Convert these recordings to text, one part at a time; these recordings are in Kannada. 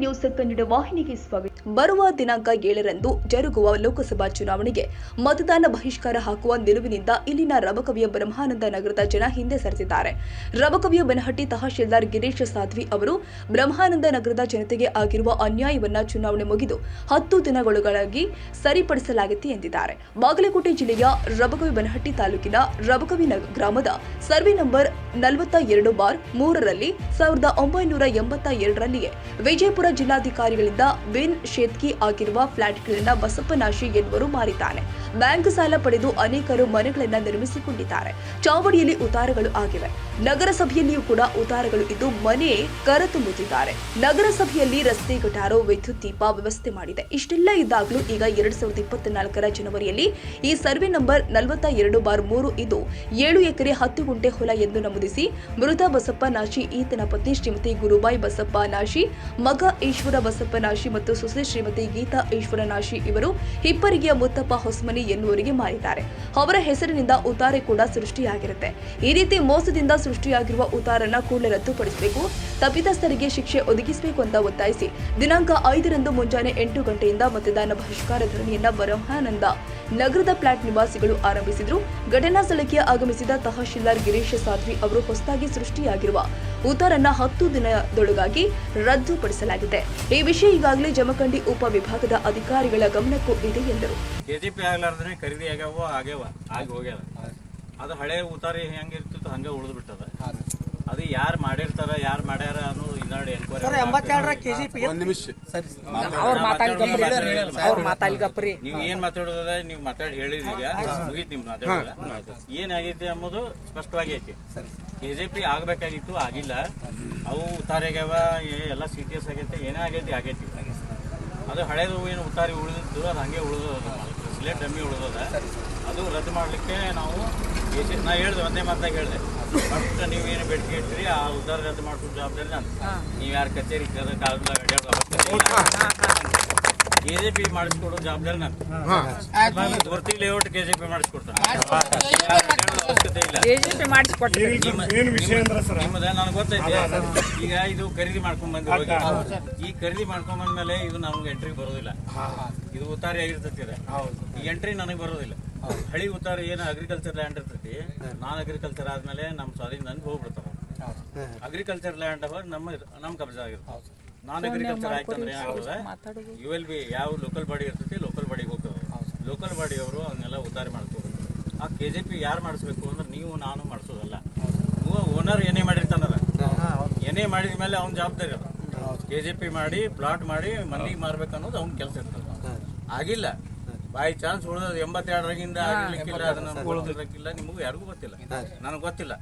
ನ್ಯೂಸ್ ಕನ್ನಡ ವಾಹಿನಿಗೆ ಸ್ವಾಗತ. ಬರುವ ದಿನಾಂಕ ಏಳರಂದು ಜರುಗುವ ಲೋಕಸಭಾ ಚುನಾವಣೆಗೆ ಮತದಾನ ಬಹಿಷ್ಕಾರ ಹಾಕುವ ನಿಲುವಿನಿಂದ ಇಲ್ಲಿನ ರಬಕವಿಯ ಬ್ರಹ್ಮಾನಂದ ನಗರದ ಜನ ಹಿಂದೆ ಸರಿದಿದ್ದಾರೆ ರಬಕವಿಯ ಬನಹಟ್ಟಿ ತಹಶೀಲ್ದಾರ್ ಗಿರೀಶ್ ಸಾಧ್ವಿ ಅವರು ಬ್ರಹ್ಮಾನಂದ ನಗರದ ಜನತೆಗೆ ಆಗಿರುವ ಅನ್ಯಾಯವನ್ನ ಚುನಾವಣೆ ಮುಗಿದು ಹತ್ತು ದಿನಗಳಾಗಿ ಸರಿಪಡಿಸಲಾಗಿದೆ ಎಂದಿದ್ದಾರೆ. ಬಾಗಲಕೋಟೆ ಜಿಲ್ಲೆಯ ರಬಕವಿ ಬನಹಟ್ಟಿ ತಾಲೂಕಿನ ರಬಕವಿ ಗ್ರಾಮದ ಸರ್ವೆ ನಂಬರ್ ನಲವತ್ತ ಎರಡು ಬಾರ್ ಮೂರರಲ್ಲಿ ಸಾವಿರದ ಒಂಬೈನೂರ ಎಂಬತ್ತ ಎರಡರಲ್ಲಿಯೇ ವಿಜಯಪುರ ಜಿಲ್ಲಾಧಿಕಾರಿಗಳಿಂದ ವಿನ್ ಶೇತ್ಕಿ ಆಗಿರುವ ಫ್ಲಾಟ್ಗಳನ್ನು ಬಸಪ್ಪನಾಶಿ ಎನ್ನುವರು ಮಾರಿದ್ದಾನೆ ಬ್ಯಾಂಕ್ ಸಾಲ ಪಡೆದು ಅನೇಕರು ಮನೆಗಳನ್ನು ನಿರ್ಮಿಸಿಕೊಂಡಿದ್ದಾರೆ. ಚಾವಡಿಯಲ್ಲಿ ಉತಾರಗಳು ಆಗಿವೆ. ನಗರಸಭೆಯಲ್ಲಿಯೂ ಕೂಡ ಉತಾರಗಳು ಇದ್ದು ಮನೆ ಕರ ತುಂಬುತ್ತಿದ್ದಾರೆ ನಗರಸಭೆಯಲ್ಲಿ ರಸ್ತೆ ಗಟಾರೋ, ವಿದ್ಯುತ್ ದೀಪ ವ್ಯವಸ್ಥೆ ಮಾಡಿದೆ. ಇಷ್ಟೆಲ್ಲ ಇದ್ದಾಗಲೂ ಈಗ ಎರಡ್ ಸಾವಿರದ ಇಪ್ಪತ್ನಾಲ್ಕರ ಜನವರಿಯಲ್ಲಿ ಈ ಸರ್ವೆ ನಂಬರ್ ನಲವತ್ತ ಎರಡು ಬಾರ್ ಮೂರು ಇದು ಏಳು ಎಕರೆ ಹತ್ತು ಗುಂಟೆ ಹೊಲ ಎಂದು ನಮೂದಿಸಿ ಮೃತ ಬಸಪ್ಪ ನಾಶಿ, ಈತನ ಪತ್ನಿ ಶ್ರೀಮತಿ ಗುರುಬಾಯಿ ಬಸಪ್ಪ ನಾಶಿ, ಮಗ ಈಶ್ವರ ಬಸಪ್ಪ ನಾಶಿ ಮತ್ತು ಸೊಸೆ ಶ್ರೀಮತಿ ಗೀತಾ ಈಶ್ವರ ನಾಶಿ ಇವರು ಹಿಪ್ಪರಿಗೆಯ ಮುತ್ತಪ್ಪ ಹೊಸಮನಿ ಎನ್ನುವರಿಗೆ ಮಾರಿದ್ದಾರೆ. ಅವರ ಹೆಸರಿನಿಂದ ಉತಾರೆ ಕೂಡ ಸೃಷ್ಟಿಯಾಗಿರುತ್ತೆ. ಈ ರೀತಿ ಮೋಸದಿಂದ ಸೃಷ್ಟಿಯಾಗಿರುವ ಉತಾರನ್ನ ಕೂಡಲೇ ರದ್ದುಪಡಿಸಬೇಕು. ತಪ್ಪಿತಸ್ಥರಿಗೆ ಶಿಕ್ಷೆ ಒದಗಿಸಬೇಕು ಅಂತ ಒತ್ತಾಯಿಸಿ ದಿನಾಂಕ ಐದರಂದು ಮುಂಜಾನೆ ಎಂಟು ಗಂಟೆಯಿಂದ ಮತದಾನ ಬಹಿಷ್ಕಾರ ಧರಣಿಯನ್ನ ಬ್ರಹ್ಮಾನಂದ ನಗರದ ಫ್ಲಾಟ್ ನಿವಾಸಿಗಳು ಆರಂಭಿಸಿದ್ರು. ಘಟನಾ ಸ್ಥಳಕ್ಕೆ ಆಗಮಿಸಿದ ತಹಶೀಲ್ದಾರ್ ಗಿರೀಶ್ ಸಾಧ್ವಿ ಅವರು ಹೊಸದಾಗಿ ಸೃಷ್ಟಿಯಾಗಿರುವ ಉತ್ತಾರನ್ನ ಹತ್ತು ದಿನದೊಳಗಾಗಿ ರದ್ದುಪಡಿಸಲಾಗಿದೆ. ಈ ವಿಷಯ ಈಗಾಗಲೇ ಜಮಖಂಡಿ ಉಪ ವಿಭಾಗದ ಅಧಿಕಾರಿಗಳ ಗಮನಕ್ಕೂ ಇದೆ ಎಂದರು. ಆಗ್ಲಾರ್ದ್ರೆ ಖರೀದಿ ಆಗ್ಯಾವ ಆಗ್ಯಾವ ಆಗಿ ಹೋಗ್ಯಾವ. ಅದು ಹಳೆ ಉತಾರಿ ಹೆಂಗಿರ್ತಿತ್ತು ಹಂಗೆ ಉಳಿದು ಬಿಟ್ಟದ ಅದು ಯಾರು ಮಾಡಿರ್ತಾರ ಯಾರು ಮಾಡ್ಯಾರ ಅನ್ನೋದು ಇದಾಡಿ ಎನ್ಕ್ವೈರಿ ನೀವ್ ಏನ್ ಮಾತಾಡೋದ ನೀವ್ ಮಾತಾಡಿ ಹೇಳಿದೀಗ ಮುಗಿತ್ ನಿಮ್ ಮಾತಾಡೋದ. ಏನಾಗೈತಿ ಅನ್ನೋದು ಸ್ಪಷ್ಟವಾಗಿ ಐತಿ. ಕೆಜೆಪಿ ಆಗ್ಬೇಕಾಗಿತ್ತು ಆಗಿಲ್ಲ. ಅವು ಉತಾರಿ ಆಗ್ಯಾವ ಏ- ಎಲ್ಲ ಸಿ ಟಿ ಎಸ್ ಆಗೈತೆ ಏನೇ ಆಗೈತಿ ಆಗೈತಿ ಅದು ಹಳೇದು ಏನು ಉತ್ತಾರಿ ಉಳಿದಿದ್ದು ಅದು ಹಂಗೆ ಉಳಿದದ ಸ್ಲೇಟ್ ಡಮ್ಮಿ ಉಳಿದದ. ಅದು ರದ್ದು ಮಾಡಲಿಕ್ಕೆ ನಾವು ಎಷ್ಟು ನಾ ಹೇಳ್ದೆ ಒಂದೇ ಮಾತಾಗ ಹೇಳ್ದೆ. ಫಸ್ಟ್ ನೀವೇನು ಏನು ಬೇಡಿಕೆ ಇಟ್ಟಿರಿ ಆ ಉದ್ದಾರ ರದ್ದು ಮಾಡ್ಕೊಂಡು ಜವಾಬ್ದಾರಿ ನಾನು ನೀವು ಯಾರು ಕಚೇರಿ ಕೆ ಜೆ ಪಿ ಮಾಡಿಸ್ಕೊಡೋ ಜವಾಬ್ದಾರಿ ನಾನು ಗುರ್ತಿ ಲೇಔಟ್ ಪಿ ಮಾಡಿಸ್ಕೊಡ್ತಾನೆ. ಗೊತ್ತೈತಿ ಈಗ ಇದು ಖರೀದಿ ಮಾಡ್ಕೊಂಡ್ ಬಂದ ಈ ಖರೀದಿ ಮಾಡ್ಕೊಂಡ್ ಬಂದ್ಮೇಲೆ ಇದು ನಮ್ಗೆ ಎಂಟ್ರಿ ಬರೋದಿಲ್ಲ ಇದು ಉತ್ತಾರಿ ಆಗಿರ್ತೈತಿ. ಈ ಎಂಟ್ರಿ ನನಗೆ ಬರೋದಿಲ್ಲ ಹಳಿ ಉತ್ತಾರಿ ಏನು ಅಗ್ರಿಕಲ್ಚರ್ ಲ್ಯಾಂಡ್ ಇರ್ತೈತಿ ನಾನ್ ಅಗ್ರಿಕಲ್ಚರ್ ಆದ್ಮೇಲೆ ನಮ್ಮ ಸ್ವಾಧೀನ ನನ್ಗೆ ಹೋಗ್ಬಿಡ್ತಾವ ಅಗ್ರಿಕಲ್ಚರ್ ಲ್ಯಾಂಡ್ ಅವಾಗ ನಮ್ಮ ನಮ್ ಕಬ್ಜಾ ಆಗಿರ್ತಾವ ನಾನ್ ಅಗ್ರಿಕಲ್ಚರ್ ಆಯ್ತಂದ್ರೆ ಯು ಎಲ್ ಬಿ ಯಾವ ಲೋಕಲ್ ಬಾಡಿ ಇರ್ತೈತಿ ಲೋಕಲ್ ಬಾಡಿಗೆ ಹೋಗ್ತಾವ ಲೋಕಲ್ ಬಾಡಿ ಅವರು ಅವನ್ನೆಲ್ಲ ಉತ್ತಾರಿ ಮಾಡ್ಕೋಬೇಕು ಆ ಕೆ ಜೆ ಪಿ ಯಾರು ಮಾಡಿಸ್ಬೇಕು ಅಂದ್ರೆ ನೀವು ನಾನು ಮಾಡಿಸೋದಲ್ಲ. ಓನರ್ ಏನೇ ಮಾಡಿರ್ತಾನಲ್ಲ. ಏನೇ ಮಾಡಿದ ಮೇಲೆ ಅವ್ನ ಜವಾಬ್ದಾರಿ ಅದ. ಕೆ ಜೆ ಪಿ ಮಾಡಿ ಪ್ಲಾಟ್ ಮಾಡಿ ಮನೆಗೆ ಮಾರ್ಬೇಕು ಅನ್ನೋದು ಅವ್ನ ಕೆಲಸ ಇರ್ತದ. ಆಗಿಲ್ಲ. ಬೈ ಚಾನ್ಸ್ ಉಳಿದ ಎಂಬತ್ತೆರಡರಾಗಿಂದ ಆಗಿರ್ಲಿಕ್ಕಿಲ್ಲ ಅದನ್ನ ನಿಮಗೂ ಯಾರಿಗೂ ಗೊತ್ತಿಲ್ಲ. ನನಗೆ ಗೊತ್ತಿಲ್ಲ.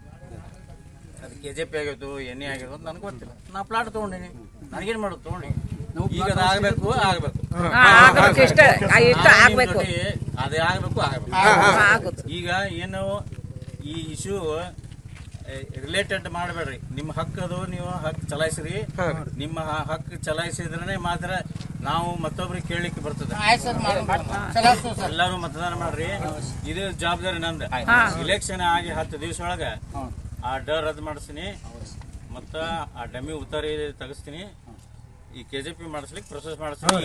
ಅದು ಕೆ ಜೆ ಪಿ ಆಗಿತ್ತು ಎಣ್ಣೆ ಆಗಿರೋದು ನನಗೆ ಗೊತ್ತಿಲ್ಲ. ನಾ ಪ್ಲಾಟ್ ತೊಗೊಂಡಿನಿ. ನನಗೇನು ಮಾಡೋದು? ತೊಗೊಂಡು. ಈಗ ಆಗಬೇಕು. ಆಗಬೇಕು ಆಗ್ಬೇಕು ಇಷ್ಟ. ಇಷ್ಟ ಆಗ್ಬೇಕು. ಅದೇ ಆಗಬೇಕು ಈಗ ಏನು ಈ ಇಶ್ಯೂ ರಿಲೇಟೆಡ್ ಮಾಡಬೇಡ್ರಿ. ನಿಮ್ಮ ಹಕ್ಕದು ನೀವು ಹಕ್ ಚಲಾಯಿಸ್ರಿ. ನಿಮ್ಮ ಹಕ್ಕು ಚಲಾಯಿಸಿದ್ರೆ ಮಾತ್ರ ನಾವು ಮತ್ತೊಬ್ರಿಗೆ ಕೇಳಲಿಕ್ಕೆ ಬರ್ತದೆ. ಎಲ್ಲರೂ ಮತದಾನ ಮಾಡ್ರಿ. ಇದು ಜವಾಬ್ದಾರಿ ನಂದು. ಇಲೆಕ್ಷನ್ ಆಗಿ ಹತ್ತು ದಿವಸ ಒಳಗ ಆ ಡರ್ ರದ್ದು ಮಾಡಿಸ್ತೀನಿ. ಮತ್ತ ಆ ಡಮ್ಮಿ ಉತ್ತಾರಿ ತೆಗಿಸ್ತೀನಿ. ಈ ಕೆ ಜೆ ಪಿ ಮಾಡಿಸ್ಲಿಕ್ಕೆ ಪ್ರೊಸೆಸ್ ಮಾಡಿಸ್ಲಿಕ್ಕೆ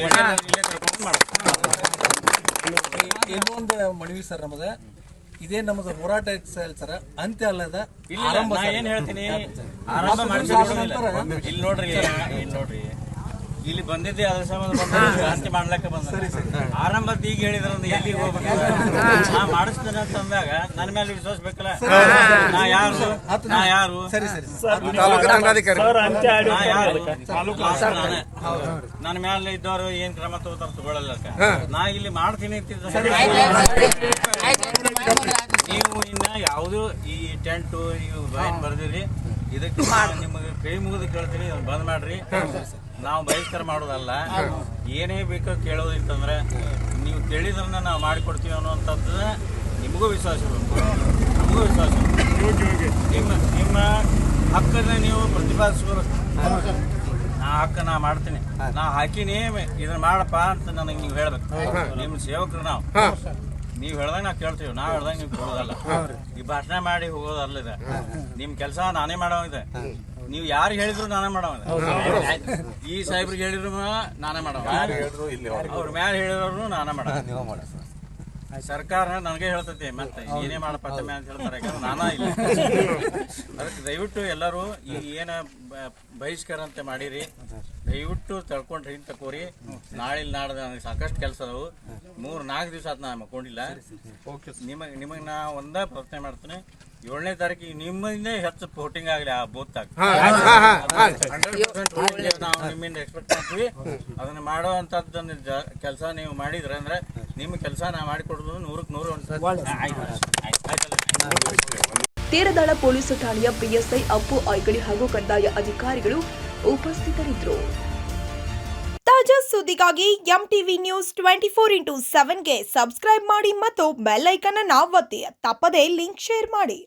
ಇನ್ನೊಂದು ಮನವಿ ಸರ್ ನಮಗೆ ಇದೇ ನಮ್ದು ಹೋರಾಟ ಸರ್ ಸರ್ ಅಂತ್ಯ ಅಲ್ಲದ ಏನ್ ಹೇಳ್ತೀನಿ ಆರಂಭ ಇಲ್ಲಿ ನೋಡ್ರಿ ಇಲ್ಲಿ ನೋಡ್ರಿ ಇಲ್ಲಿ ಬಂದಿದ್ದೆ ಅದ್ರ ಸಂಬಂಧ ಜಾಸ್ತಿ ಮಾಡ್ಲಕ್ಕೆ ಬಂದ. ಆರಂಭದ ಈಗ ಹೇಳಿದ್ರ ಎಲ್ಲಿಗೆ ಹೋಗ್ಬೇಕು? ನಾ ಮಾಡಿಸ್ತೇನೆ ಅಂತ ಅಂದಾಗ ನನ್ನ ಮೇಲೆ ವಿಶ್ವಾಸ ಬೇಕಲ್ಲ ನಾ ಯಾರು? ನಾ ಯಾರು? ನಾ ನಾನೇ. ನನ್ನ ಮೇಲೆ ಇದ್ದವರು ಏನ್ ಕ್ರಮ ತಗೋತಾರ ತಗೊಳಲ್ಲ ನಾ ಇಲ್ಲಿ ಮಾಡ್ತೀನಿ ಅಂತಿದ್ದ ನೀವು ಇನ್ನ ಯಾವುದು ಈ ಟೆಂಟು ಈ ಏನ್ ಬರ್ದಿರಿ. ಇದಕ್ಕೆ ನಿಮಗೆ ಕೈ ಮುಗಿದು ಕೇಳ್ತೀನಿ ಬಂದ್ ಮಾಡ್ರಿ. ನಾವು ಬಹಿಷ್ಕಾರ ಮಾಡೋದಲ್ಲ. ಏನೇ ಬೇಕೋ ಕೇಳೋದಿತ್ತಂದ್ರೆ ನೀವು ಕೇಳಿದ್ರನ್ನ ನಾವು ಮಾಡಿಕೊಡ್ತೀವಿ ಅನ್ನುವಂಥದ್ದು ನಿಮಗೂ ವಿಶ್ವಾಸ ಇರಬೇಕು. ನಮಗೂ ವಿಶ್ವಾಸ. ನಿಮ್ಮ ನಿಮ್ಮ ಹಕ್ಕನ್ನ ನೀವು ಪ್ರತಿಪಾದಿಸ್ಬೋದು. ನಾ ಹಕ್ಕ ನಾ ಮಾಡ್ತೀನಿ ನಾ ಹಾಕಿನೇ ಇದನ್ನ ಮಾಡಪ್ಪ ಅಂತ ನನಗೆ ನೀವು ಹೇಳ್ಬೇಕು. ನಿಮ್ಮ ಸೇವಕರು ನಾವು. ನೀವು ಹೇಳ್ದಂಗೆ ನಾವು ಕೇಳ್ತೀವಿ. ನಾವು ಹೇಳ್ದಂಗೆ ನೀವು ಕೇಳೋದಲ್ಲ. ಭಾಷಣ ಮಾಡಿ ಹೋಗೋದಲ್ಲ ಇದೆ ನಿಮ್ ಕೆಲಸ ನಾನೇ ಮಾಡೋದೆ ನೀವು ಯಾರು ಹೇಳಿದ್ರು ನಾನೇ ಮಾಡೋದೆ ಈ ಸಾಹೇಬ್ರಿಗೆ ಹೇಳಿದ್ರು ನಾನೇ ಮಾಡೋದು ಅವ್ರ. ಮ್ಯಾಲ ಹೇಳಿದ್ರು ನಾನೇ ಮಾಡವ ಸರ್ಕಾರ ನನಗೆ ಹೇಳ್ತೈತಿ ಮತ್ತೆ ಏನೇ ಮಾಡಪ್ಪ ತಮ್ಮ ಅಂತ ಹೇಳ್ತಾರೆ ಯಾಕಂದ್ರೆ ನಾನಾ ಇಲ್ಲ. ಅದಕ್ಕೆ ದಯವಿಟ್ಟು ಎಲ್ಲರೂ ಈ ಏನ ಬಹಿಷ್ಕಾರ ಅಂತ ಮಾಡಿರಿ. ದಯವಿಟ್ಟು ತಳ್ಕೊಂಡ್ರಿ ಹಿಂಗೆ ತಕೋರಿ ನಾಳೆ ನಾಡ್ದು ನನಗೆ ಸಾಕಷ್ಟು ಕೆಲಸ ಅದಾವು. ಮೂರು ನಾಲ್ಕು ದಿವಸ ಆತ್ ನಾ ಮಕ್ಕೊಂಡಿಲ್ಲ ನಿಮಗೆ ನಿಮಗೆ ನಾ ಒಂದೇ ಪ್ರಶ್ನೆ ಮಾಡ್ತೀನಿ. ಏಳನೇ ತಾರೀಕಿಗೆ ನಿಮ್ಮಿಂದ ಹೆಚ್ಚು ವೋಟಿಂಗ್ ಆಗಲಿ ಆ ಬೂತ್ ನಾವು ನಿಮ್ಮಿಂದ ಎಕ್ಸ್ಪೆಕ್ಟ್ ಮಾಡ್ತೀವಿ. ಅದನ್ನ ಮಾಡೋ ಅಂತದ್ದನ್ನ ಕೆಲಸ ನೀವು ಮಾಡಿದ್ರೆ ಅಂದ್ರೆ ನಿಮ್ಮ ಕೆಲಸ ನಾ ಮಾಡಿಕೊಡೋದು ನೂರಕ್ಕೆ ನೂರು ತೀರದಾಳ ಪೊಲೀಸ್ ಠಾಣೆಯ ಪಿಎಸ್ಐ ಅಪ್ಪು ಐಗಳಿ ಹಾಗೂ ಕಂದಾಯ ಅಧಿಕಾರಿಗಳು ಉಪಸ್ಥಿತರಿದ್ದರು. ತಾಜಾ ಸುದ್ದಿಗಾಗಿ M TV news twenty four into ಸೆವೆನ್ಗೆ subscribe ಮಾಡಿ ಮತ್ತು ಬೆಲ್ ಐಕನ್ ಅನ್ನು ಒತ್ತಿ. ತಪ್ಪದೇ ಲಿಂಕ್ ಶೇರ್ ಮಾಡಿ.